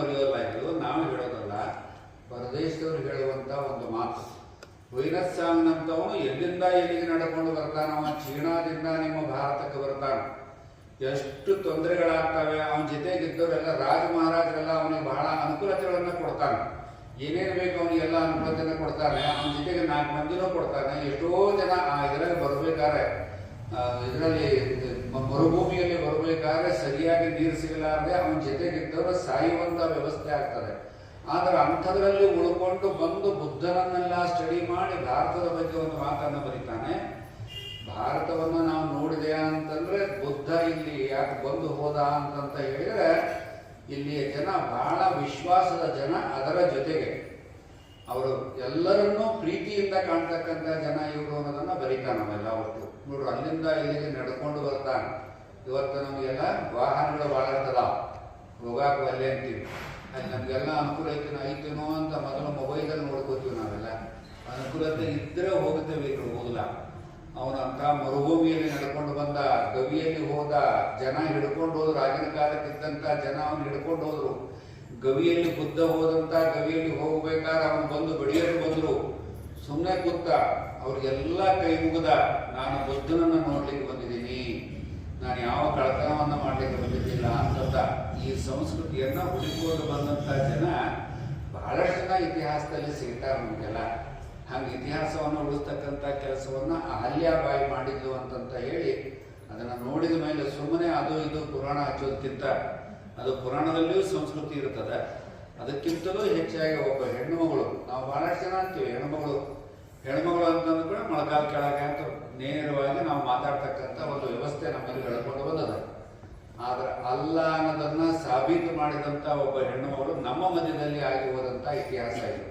ಬರೆಯೋಲ್ಲ ಇದು ನಾವು ಹೇಳೋದಲ್ಲ ಪರದೇಶದವ್ರು ಹೇಳುವಂತ ಒಂದು ಮಾತು. ವೈರಸ್ ಸಾಂಗ್ನಂತವನು ಎಲ್ಲಿಂದ ಎಲ್ಲಿಗೆ ನಡ್ಕೊಂಡು ಬರ್ತಾನವ ಚೀನಾದಿಂದ ನಿಮ್ಮ ಭಾರತಕ್ಕೆ ಬರ್ತಾನ. ಎಷ್ಟು ತೊಂದರೆಗಳಾಗ್ತವೆ, ಅವನ ಜೊತೆಗಿದ್ದವರೆಲ್ಲ ರಾಜ ಮಹಾರಾಜರೆಲ್ಲ ಅವನಿಗೆ ಬಹಳ ಅನುಕೂಲತೆಗಳನ್ನ ಕೊಡ್ತಾನೆ. ಏನೇನು ಬೇಕು ಅವನಿಗೆಲ್ಲ ಅನುಕೂಲತೆಯನ್ನು ಕೊಡ್ತಾನೆ, ಅವನ ಜೊತೆಗೆ ನಾಲ್ಕು ಮಂದಿನೂ ಕೊಡ್ತಾನೆ. ಎಷ್ಟೋ ಜನ ಆ ಇದರಲ್ಲಿ ಬರಬೇಕಾದ್ರೆ ಇದರಲ್ಲಿ ಮರುಭೂಮಿಯಲ್ಲಿ ಬರಬೇಕಾದ್ರೆ ಸರಿಯಾಗಿ ನೀರು ಸಿಗಲಾರದೆ ಅವನ ಜೊತೆಗಿದ್ದವರು ಸಾಯುವಂತ ವ್ಯವಸ್ಥೆ ಆಗ್ತದೆ. ಆದ್ರೆ ಅಂಥದ್ರಲ್ಲಿ ಉಳ್ಕೊಂಡು ಬಂದು ಬುದ್ಧನನ್ನೆಲ್ಲ ಸ್ಟಡಿ ಮಾಡಿ ಭಾರತದ ಬಗ್ಗೆ ಒಂದು ಮಾತನ್ನು ಬರೀತಾನೆ. ಭಾರತವನ್ನು ನಾವು ನೋಡಿದೆ ಅಂತಂದ್ರೆ ಬುದ್ಧ ಇಲ್ಲಿ ಯಾಕೆ ಬಂದು ಹೋದ ಅಂತಂತ ಹೇಳಿದ್ರೆ ಇಲ್ಲಿಯ ಜನ ಬಹಳ ವಿಶ್ವಾಸದ ಜನ ಅದರ ಜೊತೆಗೆ. ಅವರು ಎಲ್ಲರನ್ನೂ ಪ್ರೀತಿಯಿಂದ ಕಾಣ್ತಕ್ಕಂಥ ಜನ ಇವರು ಅನ್ನೋದನ್ನ ಬರಿತಾನ ನಾವೆಲ್ಲ ಒಟ್ಟು ನೋಡ್ರು ಅಲ್ಲಿಂದ ಇಲ್ಲಿಗೆ ನಡ್ಕೊಂಡು ಬರ್ತಾನೆ. ಇವತ್ತು ನಮಗೆಲ್ಲ ವಾಹನಗಳು ಭಾಳ ಇರ್ತದ. ಹೋಗಾಕ ಅಲ್ಲೇ ಅಂತೀವಿ. ಅಲ್ಲಿ ನಮಗೆಲ್ಲ ಅನುಕೂಲ ಐತೇನೋ ಐತೇನೋ ಅಂತ ಮೊದಲು ಮೊಬೈಲಲ್ಲಿ ನೋಡ್ಕೋತೀವಿ ನಾವೆಲ್ಲ. ಅನುಕೂಲತೆ ಇದ್ದರೆ ಹೋಗುತ್ತೇವೆ ಇಲ್ಲಿ ಹೋಗಲ್ಲ. ಅವನಂತ ಮರುಭೂಮಿಯಲ್ಲಿ ನಡ್ಕೊಂಡು ಬಂದ, ಗವಿಯಲ್ಲಿ ಹೋದ ಜನ ಹಿಡ್ಕೊಂಡು ಹೋದ್ರು, ಆಗಿನ ಕಾಲಕ್ಕಿದ್ದಂಥ ಜನ ಅವನು ಹಿಡ್ಕೊಂಡು ಹೋದ್ರು. ಗವಿಯಲ್ಲಿ ಬುದ್ಧ ಹೋದಂಥ ಗವಿಯಲ್ಲಿ ಹೋಗ್ಬೇಕಾದ್ರೆ ಅವನು ಬಂದು ಬಡಿಯಲು ಬಂದ್ರು. ಸುಮ್ಮನೆ ಕೂತ ಅವ್ರಿಗೆಲ್ಲ ಕೈ ಮುಗಿದ ನಾನು ಬುದ್ಧನನ್ನು ನೋಡ್ಲಿಕ್ಕೆ ಬಂದಿದ್ದೀನಿ. ನಾನು ಯಾವ ಕಳತನವನ್ನ ಮಾಡ್ಲಿಕ್ಕೆ ಬಂದಿದ್ದಿಲ್ಲ ಅಂತ ಈ ಸಂಸ್ಕೃತಿಯನ್ನ ಹುಡುಕೊಂಡು ಬಂದಂತ ಜನ ಬಹಳಷ್ಟು ಜನ ಇತಿಹಾಸದಲ್ಲಿ ಸಿಗ್ತಾರೆ ನಮಗೆಲ್ಲ. ಹಂಗೆ ಇತಿಹಾಸವನ್ನು ಉಳಿಸ್ತಕ್ಕಂಥ ಕೆಲಸವನ್ನ ಅಹಲ್ಯಾಬಾಯಿ ಮಾಡಿದ್ಲು ಅಂತಂತ ಹೇಳಿ ಅದನ್ನು ನೋಡಿದ ಮೇಲೆ ಸುಮ್ಮನೆ ಅದು ಇದು ಪುರಾಣ ಹಚ್ಚೋದಕ್ಕಿಂತ ಅದು ಪುರಾಣದಲ್ಲಿಯೂ ಸಂಸ್ಕೃತಿ ಇರ್ತದೆ. ಅದಕ್ಕಿಂತಲೂ ಹೆಚ್ಚಾಗಿ ಒಬ್ಬ ಹೆಣ್ಣು ಮಗಳು. ನಾವು ಬಹಳಷ್ಟು ಜನ ಅಂತೀವಿ ಹೆಣ್ಮಗಳು ಹೆಣ್ಮಗಳು ಅಂತಂದು ಕೂಡ ಮೊಳಕಾಲ್ ಕೆಳಗೆ ಅಂತ ನೇರವಾಗಿ ನಾವು ಮಾತಾಡ್ತಕ್ಕಂಥ ಒಂದು ವ್ಯವಸ್ಥೆ ನಮ್ಮಲ್ಲಿ ಬೆಳ್ಕೊಂಡು ಬಂದದ. ಆದ್ರೆ ಅಲ್ಲ ಅನ್ನೋದನ್ನ ಸಾಬೀತು ಮಾಡಿದಂತ ಒಬ್ಬ ಹೆಣ್ಣುಮಗಳು ನಮ್ಮ ಮಧ್ಯದಲ್ಲಿ ಆಗಿ ಹೋದಂತ ಇತಿಹಾಸ ಇದೆ.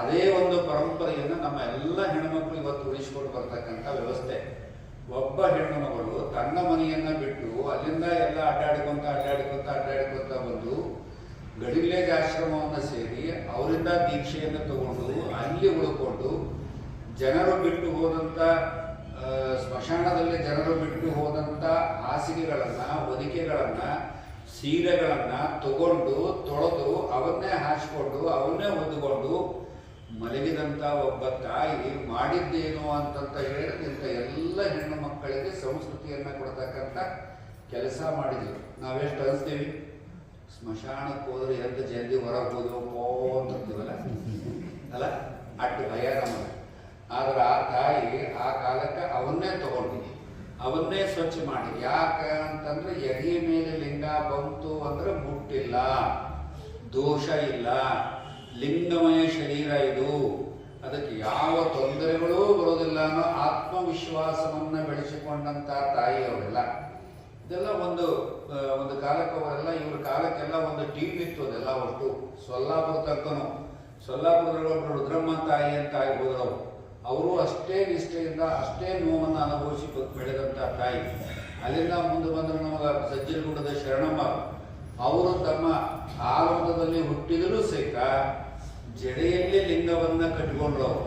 ಅದೇ ಒಂದು ಪರಂಪರೆಯನ್ನು ನಮ್ಮ ಎಲ್ಲ ಹೆಣ್ಮಕ್ಳು ಇವತ್ತು ಉಳಿಸಿಕೊಂಡು ಬರ್ತಕ್ಕಂಥ ವ್ಯವಸ್ಥೆ. ಒಬ್ಬ ಹೆಣ್ಣುಮಗಳು ತನ್ನ ಮನೆಯನ್ನ ಬಿಟ್ಟು ಅಲ್ಲಿಂದ ಎಲ್ಲ ಅಡ್ಡಾಡಿಕೊಂತ ಅಡ್ಡಾಡಿಕೊಂತ ಅಡ್ಡಾಡಿಕೊಂತ ಬಂದು ಗಡಿಲೇಜ್ ಆಶ್ರಮವನ್ನು ಸೇರಿ ಅವರಿಂದ ದೀಕ್ಷೆಯನ್ನು ತಗೊಂಡು ಅಲ್ಲಿ ಉಳ್ಕೊಂಡು ಜನರು ಬಿಟ್ಟು ಹೋದಂತ ಆ, ಸ್ಮಶಾನದಲ್ಲಿ ಜನರು ಬಿಟ್ಟು ಹೋದಂತ ಹಾಸಿಗೆಗಳನ್ನ ಹೊದಿಕೆಗಳನ್ನ ಸೀರೆಗಳನ್ನ ತಗೊಂಡು ತೊಳೆದು ಅವನ್ನೇ ಹಾಸ್ಕೊಂಡು ಅವನ್ನೇ ಹೊದ್ಕೊಂಡು ಮಲಗಿದಂತ ಒಬ್ಬ ತಾಯಿ ಮಾಡಿದ್ದೇನು ಅಂತಂತ ಹೇಳಿದ್ರೆ ಇಂಥ ಎಲ್ಲ ಹೆಣ್ಣು ಮಕ್ಕಳಿಗೆ ಸಂಸ್ಕೃತಿಯನ್ನ ಕೊಡ್ತಕ್ಕಂಥ ಕೆಲಸ ಮಾಡಿದ್ರು. ನಾವೆಷ್ಟು ಅನಿಸ್ತೀವಿ? ಸ್ಮಶಾನಕ್ಕೆ ಹೋದ್ರೆ ಎಂತ ಜಲ್ದಿ ಹೊರಗೆ ಪೋ ಅಂತಿರ್ತೀವಲ್ಲ? ಅಲ್ಲ? ಅಟ್ಟು ಭಯ ನಮಗೆ. ಆದ್ರೆ ಆ ತಾಯಿ ಆ ಕಾಲಕ್ಕೆ ಅವನ್ನೇ ತಗೊಂಡಿದ್ದೀನಿ ಅವನ್ನೇ ಸ್ವಚ್ಛ ಮಾಡಿ ಯಾಕೆ ಅಂತಂದ್ರೆ ಎದೆ ಮೇಲೆ ಲಿಂಗ ಬಂತು ಅಂದ್ರೆ ಮುಟ್ಟಿಲ್ಲ, ದೋಷ ಇಲ್ಲ, ಲಿಂಗಮಯ ಶರೀರ ಇದು. ಅದಕ್ಕೆ ಯಾವ ತೊಂದರೆಗಳೂ ಬರೋದಿಲ್ಲ ಅನ್ನೋ ಆತ್ಮವಿಶ್ವಾಸವನ್ನ ಬೆಳೆಸಿಕೊಂಡಂತ ತಾಯಿ ಅವರೆಲ್ಲ ಇದೆಲ್ಲ ಒಂದು ಒಂದು ಕಾಲಕ್ಕೆ ಅವರೆಲ್ಲ, ಇವ್ರ ಕಾಲಕ್ಕೆಲ್ಲ ಒಂದು ಟೀಮ್ ಇತ್ತು ಅದೆಲ್ಲ ಒಟ್ಟು ಸೊಲ್ಲಾಪುರ ತಕ್ಕನು ಸೊಲ್ಲಾಪುರದಲ್ಲಿ ಒಬ್ರು ರುದ್ರಮ್ಮ ತಾಯಿ ಅಂತ ಅವರು. ಅವರು ಅಷ್ಟೇ ನಿಷ್ಠೆಯಿಂದ, ಅಷ್ಟೇ ನೋವನ್ನು ಅನುಭವಿಸಿ ಬೆಳೆದಂಥ ತಾಯಿ. ಅಲ್ಲಿಂದ ಮುಂದೆ ಬಂದರೆ ನಮಗೆ ಸಜ್ಜನಗುಡ್ಡದ ಶರಣಮ್ಮ ಅವರು. ತಮ್ಮ ಆರೋಗ್ಯದಲ್ಲಿ ಹುಟ್ಟಿದರೂ ಸಹಿತ ಜಡೆಯಲ್ಲಿ ಲಿಂಗವನ್ನು ಕಟ್ಕೊಂಡ್ರು ಅವರು.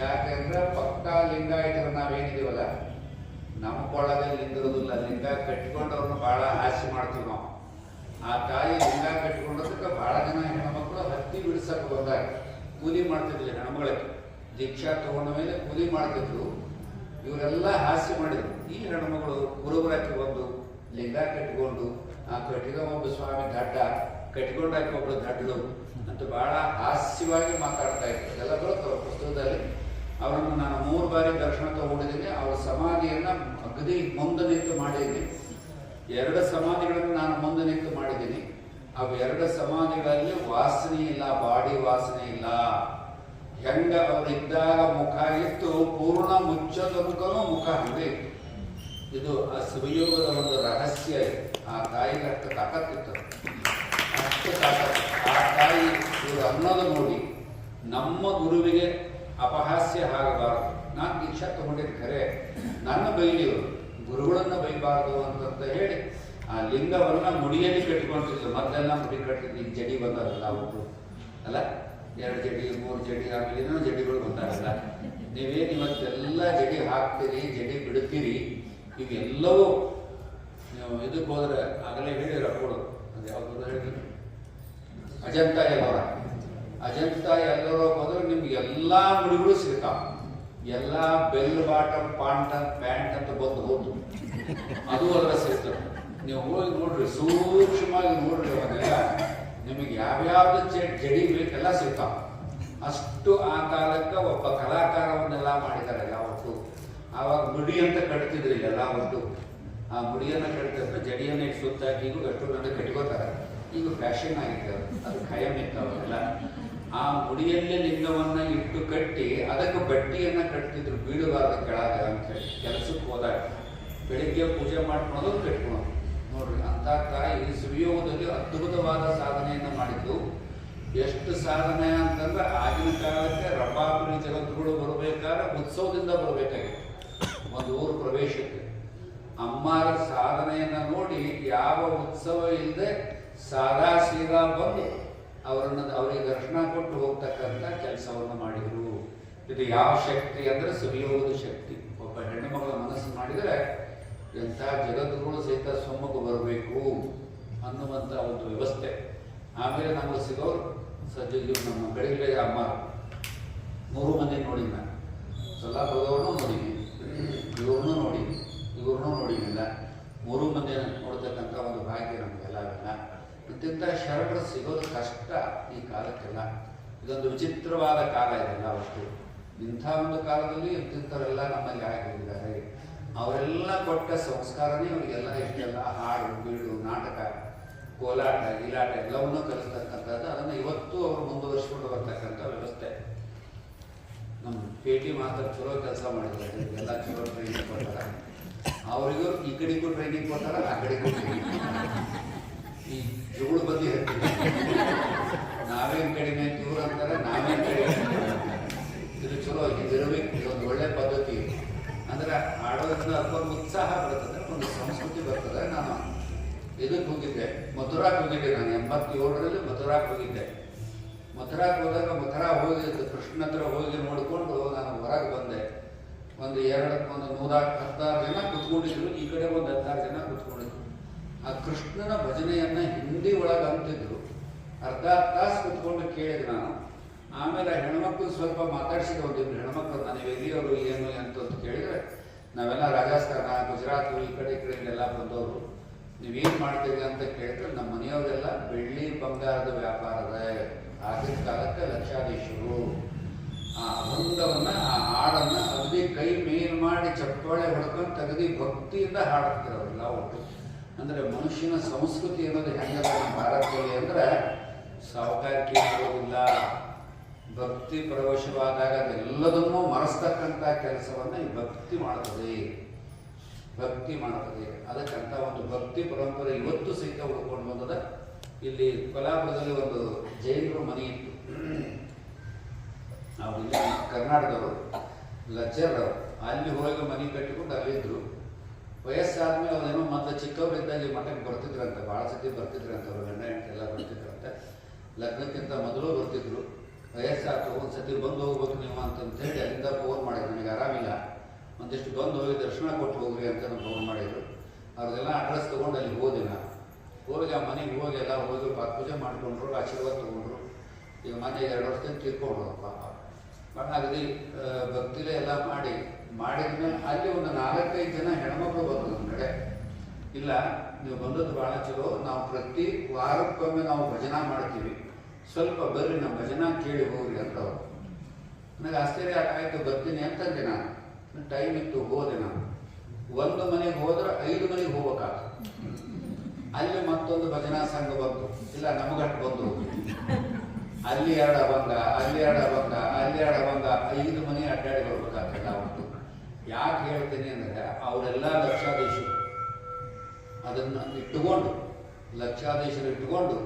ಯಾಕೆಂದ್ರೆ ಪಕ್ಕಾ ಲಿಂಗಾಯತರು ನಾವೇನಿದೀವಲ್ಲ, ನಮ್ಮ ಕೊಳಗೆ ಲಿಂಗಿರೋದಿಲ್ಲ ಲಿಂಗ ಕಟ್ಕೊಂಡವ್ರನ್ನ ಬಹಳ ಆಸೆ ಮಾಡ್ತೀವಿ ನಾವು. ಆ ತಾಯಿ ಲಿಂಗ ಕಟ್ಕೊಂಡೋದಕ್ಕೆ ಬಹಳ ಜನ ಹೆಣ್ಮಕ್ಳು ಹತ್ತಿ ಬಿಡಿಸಕ್ಕೆ ಬಂದಾಗ ಕೂಲಿ ಮಾಡ್ತಿರ್ಲಿಲ್ಲ ಹೆಣ್ಮಗಳಿಗೆ. ದೀಕ್ಷಾ ತಗೊಂಡ ಮೇಲೆ ಕೂಲಿ ಮಾಡ್ತಿದ್ರು. ಇವರೆಲ್ಲ ಹಾಸ್ಯ ಮಾಡಿದ್ರು. ಈ ಹೆಣ್ಮಗಳು ಗುರುಬರಕ್ಕೆ ಬಂದು ಲಿಂಗ ಕಟ್ಟಿಕೊಂಡು, ಆ ಕಟ್ಟಿದ ಒಬ್ಬ ಸ್ವಾಮಿ ದಡ್ಡ, ಕಟ್ಟಿಕೊಂಡಾಕಿ ಒಬ್ಬಳು ದಡ್ಡಳು ಅಂತ ಬಹಳ ಹಾಸ್ಯವಾಗಿ ಮಾತಾಡ್ತಾ ಇದ್ರು. ಎಲ್ಲ ಬರುತ್ತವ ಪುಸ್ತಕದಲ್ಲಿ? ಅವರನ್ನು ನಾನು ಮೂರು ಬಾರಿ ದರ್ಶನ ತಗೊಂಡಿದ್ದೀನಿ. ಅವರ ಸಮಾಧಿಯನ್ನು ಅಗದಿ ಮುಂದೆ ನಿಂತು ಮಾಡಿದ್ದೀನಿ. ಎರಡು ಸಮಾಧಿಗಳನ್ನು ನಾನು ಮುಂದೆ ನಿಂತು ಮಾಡಿದ್ದೀನಿ. ಅವೆರಡು ಸಮಾಧಿಗಳಲ್ಲಿ ವಾಸನೆ ಇಲ್ಲ, ಬಾಡಿ ವಾಸನೆ ಇಲ್ಲ. ಹೆಂಗ ಅವರಿದ್ದಾಗ ಮುಖ ಇತ್ತು, ಪೂರ್ಣ ಮುಚ್ಚದ ಮುಖನೂ ಮುಖ ಹಂಗೆ ಇದು ಆ ಶಿವಯೋಗದ ಒಂದು ರಹಸ್ಯ. ಆ ತಾಯಿಗೆ ಅಷ್ಟು ತಾಕತ್ತಿತ್ತು ಅಷ್ಟು ತಾಕತ್ತು ಆ ತಾಯಿ ಇವರು ಅನ್ನೋದು ನೋಡಿ ನಮ್ಮ ಗುರುವಿಗೆ ಅಪಹಾಸ್ಯ ಆಗಬಾರದು. ನಾನು ದೀಕ್ಷಾ ತಗೊಂಡಿದ್ದು ಖರೆ ನನ್ನ ಬೈಲಿಯವರು ಗುರುಗಳನ್ನು ಬೈಬಾರದು ಅಂತಂತ ಹೇಳಿ ಆ ಲಿಂಗವನ್ನು ಮುಡಿಯಲ್ಲಿ ಕಟ್ಟಿಕೊಂಡಿದ್ರು ಮೊದಲೆಲ್ಲ ಮುಡಿ ಕಟ್ಟಿದ್ವಿ ಜಡಿ ಬಂದದಲ್ಲ ಅವರು ಅಲ್ಲ? ಎರಡು ಜಡಿ, ಮೂರು ಜಡಿ, ಆಮೇಲೆ ಇನ್ನೂ ಜಡಿಗಳು ಬಂದಾಗಲ್ಲ ನೀವೇನು ಇವತ್ತೆಲ್ಲ ಜಡಿ ಹಾಕ್ತೀರಿ, ಜಡಿ ಬಿಡ್ತೀರಿ ಇವೆಲ್ಲವೂ ನೀವು ಇದಕ್ಕೆ ಹೋದ್ರೆ ಆಗಲೇ ಹೇಳಿ ರಕ್ಕೊಡು ಅದು ಯಾವ್ದು ಹೇಳಿ? ಅಜಂತ ಎಲ್ಲೋರ ಅಜಂತ ಎಲ್ಲೋರ ಹೋದ್ರೆ ನಿಮ್ಗೆ ಎಲ್ಲ ಮುಡಿಗಳು ಸಿಗ್ತಾವ. ಎಲ್ಲ ಬೆಲ್, ಬಾಟಮ್, ಪಾಂಟ್, ಪ್ಯಾಂಟ್ ಅಂತ ಬಂದು ಹೋದ್ರು ಅದು ಅದರ ಸಿಗ್ತದೆ. ನೀವು ಹೋಗಿ ನೋಡ್ರಿ, ಸೂಕ್ಷ್ಮವಾಗಿ ನೋಡ್ರಿ ಅವನ್ನೆಲ್ಲ ನಿಮಗೆ ಯಾವ್ಯಾವ್ದು ಜಡಿ ಬೇಕೆಲ್ಲ ಸಿಗ್ತಾವ. ಅಷ್ಟು ಆ ಕಾಲಕ್ಕೆ ಒಬ್ಬ ಕಲಾಕಾರವನ್ನೆಲ್ಲ ಮಾಡಿದ್ದಾರೆ ಯಾವತ್ತು? ಆವಾಗ ಮುಡಿ ಅಂತ ಕಟ್ತಿದ್ರು ಎಲ್ಲ ಒಟ್ಟು ಆ ಮುಡಿಯನ್ನು ಕಟ್ತಿದ್ರೆ ಜಡಿಯನ್ನ ಇಟ್ಟು ಸುತ್ತಾಕಿ ಈಗ ನನ್ನ ಕಟ್ಕೋತಾರೆ. ಈಗ ಫ್ಯಾಷನ್ ಆಗಿದೆ ಅದು. ಖಾಯಂ ಇತ್ತು ಇರ್ತಾವಲ್ಲ ಆ ಮುಡಿಯಲ್ಲೇ ಲಿಂಗವನ್ನ ಇಟ್ಟು ಕಟ್ಟಿ ಅದಕ್ಕೆ ಬಟ್ಟಿಯನ್ನ ಕಟ್ತಿದ್ರು. ಬೀಳುವಾಗ ಕೆಳಗ ಅಂತ ಹೇಳಿ. ಕೆಲಸಕ್ಕೆ ಹೋದಾಗ. ಬೆಳಿಗ್ಗೆ ಪೂಜೆ ಮಾಡ್ಕೊಳೋದು ಕಟ್ಕೊಳೋದು. ನೋಡ್ರಿ, ಅಂತ ತಾಯಿ ಸುಯೋಗದಲ್ಲಿ ಅದ್ಭುತವಾದ ಸಾಧನೆಯನ್ನು ಮಾಡಿದ್ದು. ಎಷ್ಟು ಸಾಧನೆ ಅಂತಂದ್ರೆ ಆಗಿನ ಕಾಲಕ್ಕೆ ರಬ್ಬಾಪುರಿ ಜಗತ್ತುಗಳು ಬರಬೇಕಾದ್ರೆ ಉತ್ಸವದಿಂದ ಬರಬೇಕಾಗಿತ್ತು ಒಂದು ಊರು ಪ್ರವೇಶಕ್ಕೆ. ಅಮ್ಮರ ಸಾಧನೆಯನ್ನು ನೋಡಿ ಯಾವ ಉತ್ಸವ ಇಲ್ಲದೆ ಸಾದಾ ಸೀದಾ ಬಂದು ಅವರನ್ನು, ಅವರಿಗೆ ದರ್ಶನ ಕೊಟ್ಟು ಹೋಗ್ತಕ್ಕಂಥ ಕೆಲಸವನ್ನು ಮಾಡಿದ್ರು. ಇದು ಯಾವ ಶಕ್ತಿ ಅಂದ್ರೆ ಸುಯೋಗದ ಶಕ್ತಿ. ಒಬ್ಬ ಹೆಣ್ಣು ಮಗಳ ಮನಸ್ಸು ಮಾಡಿದರೆ ಎಂಥ ಜಗತ್ತುಗಳು ಸಹಿತ ಸೊಮ್ಮಕ್ಕೆ ಬರಬೇಕು ಅನ್ನುವಂಥ ಒಂದು ವ್ಯವಸ್ಥೆ. ಆಮೇಲೆ ನಮಗೆ ಸಿಗೋರು ಸದ್ಯಕ್ಕೆ ನಮ್ಮ ಬೆಳಗ್ಗೆ ಅಮ್ಮ. ಮೂರು ಮಂದಿ ನೋಡಿ ನಾನು. ಸೊಲ್ಲಾಪುರದವ್ರನ್ನೂ ನೋಡೀನಿ. ಇವ್ರನ್ನೂ ನೋಡೀನಿ. ಇವ್ರನ್ನೂ ನೋಡಿದ್ದಿಲ್ಲ ಮೂರು ಮಂದಿ ನೋಡ್ತಕ್ಕಂಥ ಒಂದು ಭಾಗ್ಯ ನಮಗೆಲ್ಲ ಅವೆಲ್ಲ ಇಂತಿಂಥ ಶರಣರು ಸಿಗೋದು ಕಷ್ಟ ಈ ಕಾಲಕ್ಕೆಲ್ಲ. ಇದೊಂದು ವಿಚಿತ್ರವಾದ ಕಾಲ ಇದೆಲ್ಲ ಅಷ್ಟು ಇಂಥ ಒಂದು ಕಾಲದಲ್ಲಿ ಇಂತಿಂಥವರೆಲ್ಲ ನಮ್ಮಲ್ಲಿ ಆಗಿದ್ದಾರೆ. ಅವರೆಲ್ಲ ಕೊಟ್ಟ ಸಂಸ್ಕಾರನೇ ಇವರಿಗೆಲ್ಲ ಇಷ್ಟೆಲ್ಲ ಹಾಡು, ಬೀಡು, ನಾಟಕ, ಕೋಲಾಟ, ಗೀಲಾಟ ಎಲ್ಲವನ್ನೂ ಕಲಿಸ್ತಕ್ಕಂಥದ್ದು. ಅದನ್ನು ಇವತ್ತು ಅವರು ಮುಂದುವರಿಸಿಕೊಂಡು ಬರ್ತಕ್ಕಂಥ ವ್ಯವಸ್ಥೆ. ನಮ್ಮ ಪೇಟಿ ಮಾತ್ರ ಚಲೋ ಕೆಲಸ ಮಾಡಿದ್ದಾರೆ. ಎಲ್ಲ ಚಲೋ ಟ್ರೈನಿಂಗ್ ಕೊಡ್ತಾರೆ. ಅವರಿಗೂ ಈ ಕಡೆಗೂ ಟ್ರೈನಿಂಗ್ ಕೊಡ್ತಾರೆ, ಆ ಕಡೆಗೂ ಟ್ರೈನಿಂಗ್ ಈ ಜೋಳು ಬಂದು ಹೇಳ್ತೀವಿ ನಾವೇನ್ ಕಡಿಮೆ ದೂರ ಅಂತಾರೆ, ನಾವೇನ್ ಕಡಿಮೆ. ಇದು ಚಲೋ ಇದಿರಬೇಕು ಇದೊಂದು ಒಳ್ಳೆ ಅಂದ್ರೆ ಅದಕ್ಕೊಂದು ಉತ್ಸಾಹ ಬರ್ತದೆ ಒಂದು ಸಂಸ್ಕೃತಿ ಬರ್ತದೆ. ನಾನು ಇದಕ್ಕೆ ಹೋಗಿದ್ದೆ. ಮಥುರಾಕ್ ಹೋಗಿದ್ದೆ ನಾನು. ಎಂಬತ್ತೇಳರಲ್ಲಿ ಮಥುರಾಕ್ ಹೋಗಿದ್ದೆ. ಮಥುರಾಕ್ ಹೋದಾಗ ಮಥುರಾ ಹೋಗಿ ಕೃಷ್ಣ ಹತ್ರ ಹೋಗಿ ನೋಡಿಕೊಂಡು ನಾನು ಹೊರಗೆ ಬಂದೆ. ಒಂದು ಎರಡು, ಒಂದು ನೂರಾ ಹತ್ತಾರು ಜನ ಕುತ್ಕೊಂಡಿದ್ರು. ಈ ಕಡೆ ಒಂದು ಹತ್ತಾರು ಜನ ಕುತ್ಕೊಂಡಿದ್ರು. ಆ ಕೃಷ್ಣನ ಭಜನೆಯನ್ನು ಹಿಂದಿ ಒಳಗೆ ಅಂತಿದ್ರು. ಅರ್ಧ ತಾಸು ಕುತ್ಕೊಂಡು ಕೇಳಿದೆ ನಾನು. ಆಮೇಲೆ ಹೆಣ್ಮಕ್ಳು ಸ್ವಲ್ಪ ಮಾತಾಡ್ಸಿದ್ರು. ಒಂದು ಹೆಣ್ಮಕ್ಳು, ನಾನು ಎಲ್ಲಿಯವರು ಏನು ಅಂತ ಕೇಳಿದ್ರೆ ನಾವೆಲ್ಲ ರಾಜಸ್ಥಾನ, ಗುಜರಾತ್ ಈ ಕಡೆ ಈ ಕಡೆ ಎಲ್ಲ ಬಂದವರು, ನೀವೇನು ಮಾಡ್ತೀರಿ ಅಂತ ಕೇಳಿದ್ರೆ ನಮ್ಮ ಮನೆಯವರೆಲ್ಲ ಬೆಳ್ಳಿ ಬಂಗಾರದ ವ್ಯಾಪಾರದ ಆಗಿನ ಕಾಲಕ್ಕೆ ಲಕ್ಷಾಧೀಶರು. ಆ ಅಭಂಗವನ್ನ ಆ ಹಾಡನ್ನ ಅಗದಿ ಕೈ ಮೇಲ್ ಮಾಡಿ ಚಪ್ಪಾಳೆ ಹೊಡ್ಕೊಂಡು ತೆಗೆದಿ ಭಕ್ತಿಯಿಂದ ಹಾಡ್ತಿದ್ರು ಅವರೆಲ್ಲ ಒಟ್ಟು. ಅಂದ್ರೆ ಮನುಷ್ಯನ ಸಂಸ್ಕೃತಿ ಅನ್ನೋದು ಹೆಂಗ ಭಾರತದಲ್ಲಿ ಅಂದ್ರೆ ಸಾವುಕಾರಿಕೆ ಮಾಡೋದಿಲ್ಲ ಭಕ್ತಿ ಪ್ರವೇಶವಾದಾಗ ಅದೆಲ್ಲದನ್ನೂ ಮರೆಸ್ತಕ್ಕಂಥ ಕೆಲಸವನ್ನ ಈ ಭಕ್ತಿ ಮಾಡುತ್ತದೆ. ಭಕ್ತಿ ಮಾಡುತ್ತದೆ. ಅದಕ್ಕಂಥ ಒಂದು ಭಕ್ತಿ ಪರಂಪರೆ ಇವತ್ತು ಸಹಿತ ಉಳ್ಕೊಂಡು ಬಂದದ. ಇಲ್ಲಿ ಕೊಲ್ಲಾಪುರದಲ್ಲಿ ಒಂದು ಜೈನರು ಮನೆ ಇತ್ತು. ಅವರು ಇಲ್ಲಿ ಕರ್ನಾಟಕದವರು ಲಜ್ಜರ್ ಅವರು ಅಲ್ಲಿ ಹೋಗಿ ಮನೆ ಕಟ್ಟಿಕೊಂಡು ಅಲ್ಲಿದ್ದರು ವಯಸ್ಸಾದ್ಮೇಲೆ ಅವನೇನೋ ಮತ್ತೆ ಚಿಕ್ಕವರಿದ್ದಾಗ ಈ ಮಠಕ್ಕೆ ಬರ್ತಿದ್ರಂತೆ ಭಾಳ ಸತಿ ಬರ್ತಿದ್ರಂತೆ, ಅವ್ರ ಗಂಡ ಹೆಂಡತಿ ಎಲ್ಲ ಬರ್ತಿದ್ರಂತೆ. ಲಗ್ನಕ್ಕಿಂತ ಮೊದಲು ಬರ್ತಿದ್ರು. ವಯಸ್ಸಾಯ್ತು ಒಂದು ಸತಿ ಬಂದು ಹೋಗ್ಬೇಕು ನೀವು ಅಂತಂತೇಳಿ ಅಲ್ಲಿಂದ ಫೋನ್ ಮಾಡಿದ್ರು. ನನಗೆ ಆರಾಮಿಲ್ಲ. ಒಂದಿಷ್ಟು ಬಂದು ಹೋಗಿ ದರ್ಶನ ಕೊಟ್ಟು ಹೋಗ್ರಿ ಅಂತ ಫೋನ್ ಮಾಡಿದರು. ಅವ್ರದೆಲ್ಲ ಅಡ್ರೆಸ್ ತೊಗೊಂಡು ಅಲ್ಲಿ ಹೋದೆ ನಾನು. ಹೋಗಿ ಆ ಮನೆಗೆ ಹೋಗಿ ಎಲ್ಲ ಹೋಗಿ ಪೂಜೆ ಮಾಡ್ಕೊಂಡ್ರು, ಆಶೀರ್ವಾದ ತಗೊಂಡ್ರು. ಈಗ ಮನೆ ಎರಡು ವರ್ಷದಿಂದ ತಿಳ್ಕೊಂಡ್ರು ಪಾಪ. ಬಟ್ ಅಗದಿ ಭಕ್ತಿಲೇ ಎಲ್ಲ ಮಾಡಿ. ಮಾಡಿದ್ಮೇಲೆ ಅಲ್ಲಿ ಒಂದು ನಾಲ್ಕೈದು ಜನ ಹೆಣ್ಮಕ್ಳು ಬಂದರು ಕಡೆ. ಇಲ್ಲ, ನೀವು ಬಂದದ್ದು ಭಾಳ ಚಲೋ. ನಾವು ಪ್ರತಿ ವಾರಕ್ಕೊಮ್ಮೆ ನಾವು ಭಜನಾ ಮಾಡ್ತೀವಿ. ಸ್ವಲ್ಪ ಬರ್ರಿ, ನಮ್ಮ ಭಜನಾ ಕೇಳಿ ಹೋಗ್ರಿ ಅಂತ ಅವ್ರು. ನನಗೆ ಆಶ್ಚರ್ಯ ಆಯ್ತು, ಬರ್ತೀನಿ ಅಂತಂದೆ ನಾನು. ಟೈಮ್ ಇತ್ತು, ಹೋದೆ ನಾನು. ಒಂದು ಮನೆಗೆ ಹೋದ್ರೆ ಐದು ಮನೆಗೆ ಹೋಗ್ಬೇಕಾಗ ಅಲ್ಲಿ ಮತ್ತೊಂದು ಭಜನಾ ಸಂಘ ಬಂತು. ಇಲ್ಲ ನಮಗಟ್ಟು ಬಂದು ಅಲ್ಲಿ ಎರಡ ಬಂದ ಅಲ್ಲಿ ಎರಡ ಬಂದ ಅಲ್ಲಿ ಎರಡ ಬಂದ ಐದು ಮನೆ ಅಡ್ಡಾಡಿ ಬರ್ಬೇಕಾಗ್ತದೆ ಅವತ್ತು ಯಾಕೆ ಹೇಳ್ತೀನಿ ಅಂದರೆ, ಅವರೆಲ್ಲ ಲಕ್ಷಾಧೀಶರು. ಅದನ್ನ ಇಟ್ಟುಕೊಂಡು ಲಕ್ಷಾದೇಶರು ಇಟ್ಟುಕೊಂಡು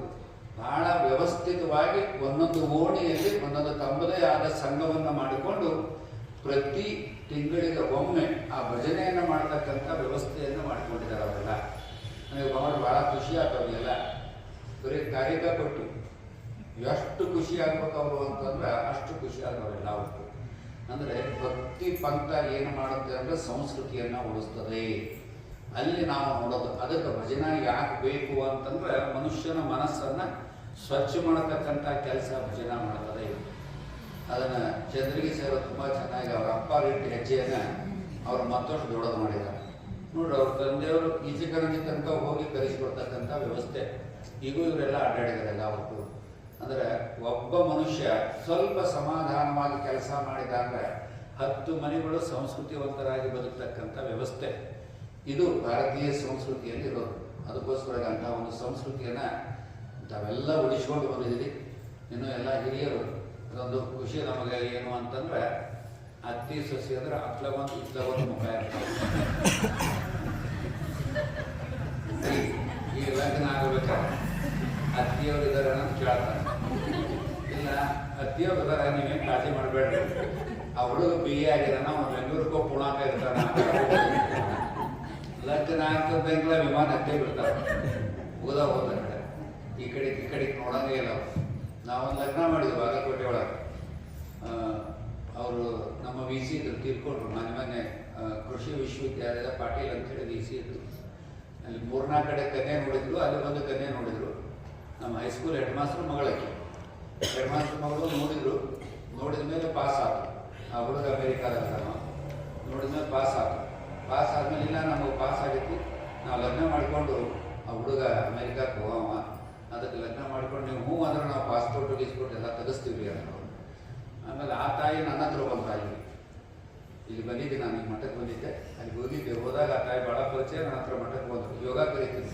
ಬಹಳ ವ್ಯವಸ್ಥಿತವಾಗಿ ಒಂದೊಂದು ಓಣಿಯಲ್ಲಿ, ಒಂದೊಂದು ತಮ್ಮದೇ ಆದ ಸಂಘವನ್ನು ಮಾಡಿಕೊಂಡು ಪ್ರತಿ ತಿಂಗಳಿಗೆ ಒಮ್ಮೆ ಆ ಭಜನೆಯನ್ನು ಮಾಡ್ತಕ್ಕಂಥ ವ್ಯವಸ್ಥೆಯನ್ನು ಮಾಡಿಕೊಂಡಿದ್ದಾರೆ ಅವರೆಲ್ಲ. ನನಗೆ ಬಹಳ ಬಹಳ ಖುಷಿ ಆಗ್ತಾವೆಲ್ಲ ಬರೀ ಕಾರ್ಯಕ ಕೊಟ್ಟು ಎಷ್ಟು ಖುಷಿ ಆಗ್ಬೇಕು ಅವರು ಅಂತಂದ್ರೆ ಅಷ್ಟು ಖುಷಿ ಆಗೋರೆಲ್ಲ ಅವತ್ತು ಅಂದ್ರೆ ಭಕ್ತಿ ಪಂಥ ಏನು ಮಾಡುತ್ತೆ ಅಂದ್ರೆ ಸಂಸ್ಕೃತಿಯನ್ನ ಉಳಿಸ್ತದೆ. ಅಲ್ಲಿ ನಾವು ನೋಡೋದು, ಅದಕ್ಕೆ ಭಜನೆ ಯಾಕೆ ಬೇಕು ಅಂತಂದ್ರೆ ಮನುಷ್ಯನ ಮನಸ್ಸನ್ನ ಸ್ವಚ್ಛ ಮಾಡತಕ್ಕಂಥ ಕೆಲಸ ಭಜನ ಮಾಡ್ತದೆ ಅದನ್ನು ಚಂದ್ರಿಗೆ ಸೇರೋ ತುಂಬ ಚೆನ್ನಾಗಿ ಅವರ ಅಪ್ಪ ಇಟ್ಟು ಹೆಜ್ಜೆಯನ್ನು ಅವ್ರು ಮತ್ತಷ್ಟು ದೊಡ್ಡದು ಮಾಡಿದ್ದಾರೆ. ನೋಡ್ರಿ, ಅವ್ರ ತಂದೆಯವರು ಈಚೆಕರಣಿ ತನಕ ಹೋಗಿ ಕಲಿಸಿಕೊಡ್ತಕ್ಕಂಥ ವ್ಯವಸ್ಥೆ. ಈಗೂ ಇವರೆಲ್ಲ ಅಡ್ಡಾಡಿದಾರೆಲ್ಲ ಒಟ್ಟು ಅಂದರೆ ಒಬ್ಬ ಮನುಷ್ಯ ಸ್ವಲ್ಪ ಸಮಾಧಾನವಾಗಿ ಕೆಲಸ ಮಾಡಿದ ಅಂದರೆ ಹತ್ತು ಮನೆಗಳು ಸಂಸ್ಕೃತಿವಂತರಾಗಿ ಬದುಕ್ತಕ್ಕಂಥ ವ್ಯವಸ್ಥೆ. ಇದು ಭಾರತೀಯ ಸಂಸ್ಕೃತಿಯಲ್ಲಿ ಇರೋದು. ಅದಕ್ಕೋಸ್ಕರ ಅಂಥ ಒಂದು ಸಂಸ್ಕೃತಿಯನ್ನು ತಾವೆಲ್ಲ ಉಳಿಸ್ಕೊಂಡು ಬಂದಿದ್ದೀರಿ. ಇನ್ನು ಎಲ್ಲ ಹಿರಿಯರು, ಅದೊಂದು ಖುಷಿ ನಮಗೆ ಏನು ಅಂತಂದ್ರೆ, ಅತ್ತಿ, ಸಸಿ ಅಂದ್ರೆ ಅತ್ಲ ಒಂದು ಇತ್ಲ ಒಂದು ಮುಖ ಈ- ಲಗ್ನ ಆಗಬೇಕಾದ್ರೆ ಅತ್ತಿಯವ್ರು ಇದ್ದಾರೆ ಅಂತ ಕೇಳ್ತಾರೆ. ಇಲ್ಲ ಹತ್ತಿಯವ್ರು ಇದ್ದಾರೆ ನೀವೇನು ಕಾಳಜಿ ಮಾಡಬೇಡ್ರಿ. ಅವಳು ಬಿ ಎ ಆಗಿದ್ದಾನ, ಅವ್ನು ಬೆಂಗಳೂರಿಗೂ ಪುಣಾಕ ಇರ್ತಾನ. ಲಗ್ನ ಆಗ್ತದಂಗಿಲ್ಲ ವಿಮಾನ ಹತ್ತಿ ಬಿಡ್ತಾರೆ ಹೋದ ಹೋದ ಕಡೆ. ಈ ಕಡೆ ಈ ಕಡೆ ನೋಡೋಂಗೇ ಇಲ್ಲ. ಅವರು ನಾವೊಂದು ಲಗ್ನ ಮಾಡಿದ್ವಿ ಬಾಗಲಕೋಟೆ ಒಳಗೆ. ಅವರು ನಮ್ಮ ವಿ ಸಿ ಇದ್ರು, ತೀರ್ಕೊಂಡ್ರು. ಮನೆ ಮನೆ ಕೃಷಿ ವಿಶ್ವವಿದ್ಯಾಲಯದ ಪಾಟೀಲ್ ಅಂತೇಳಿ ವಿ ಸಿ ಇದ್ರು. ಅಲ್ಲಿ ಮೂರ್ನಾಲ್ಕು ಕಡೆ ಕನ್ಯೆ ನೋಡಿದ್ರು, ಅಲ್ಲಿ ಬಂದು ಕನ್ಯೆ ನೋಡಿದ್ರು. ನಮ್ಮ ಹೈಸ್ಕೂಲ್ ಹೆಡ್ ಮಾಸ್ಟರ್ ಮಗಳಕ್ಕೆ ಹೆಡ್ ಮಾಸ್ಟರ್ ಮಗಳು ನೋಡಿದ್ರು. ನೋಡಿದ ಮೇಲೆ ಪಾಸ್ ಆಯ್ತು ಆ ಹುಡುಗ ಅಮೇರಿಕಾದಾಗ ನೋಡಿದ ಮೇಲೆ ಪಾಸ್ ಆಯ್ತು ಪಾಸ್ ಆದ್ಮೇಲೆ ಇಲ್ಲ, ನಮಗೆ ಪಾಸ್ ಆಗೈತಿ ನಾವು ಲಗ್ನ ಮಾಡಿಕೊಂಡು ಆ ಹುಡುಗ ಅಮೇರಿಕಾಕ್ಕೆ ಹೋಗವ. ಅದಕ್ಕೆ ಲಗ್ನ ಮಾಡ್ಕೊಂಡು ನೀವು ಹ್ಞೂ ಅಂದ್ರೆ ನಾವು ಪಾಸ್ಪೋರ್ಟ್ ಗೀಸ್ಪೋರ್ಟ್ ಎಲ್ಲ ತೆಗಿಸ್ತೀವಿ ಅಂತ ಆಮೇಲೆ ಆ ತಾಯಿ ನನ್ನ ಹತ್ರ ಬಂದ ತಾಯಿ. ಇಲ್ಲಿ ಬಂದಿದ್ದೆ ನಾನು, ಈ ಮಠಕ್ಕೆ ಬಂದಿದ್ದೆ. ಅಲ್ಲಿ ಹೋಗಿದ್ದೆ. ಹೋದಾಗ ಆ ತಾಯಿ ಭಾಳ ಪರಿಚಯ, ನನ್ನ ಹತ್ರ ಮಠಕ್ಕೆ ಬಂದರು. ಯೋಗ ಕರಿತೀನಿ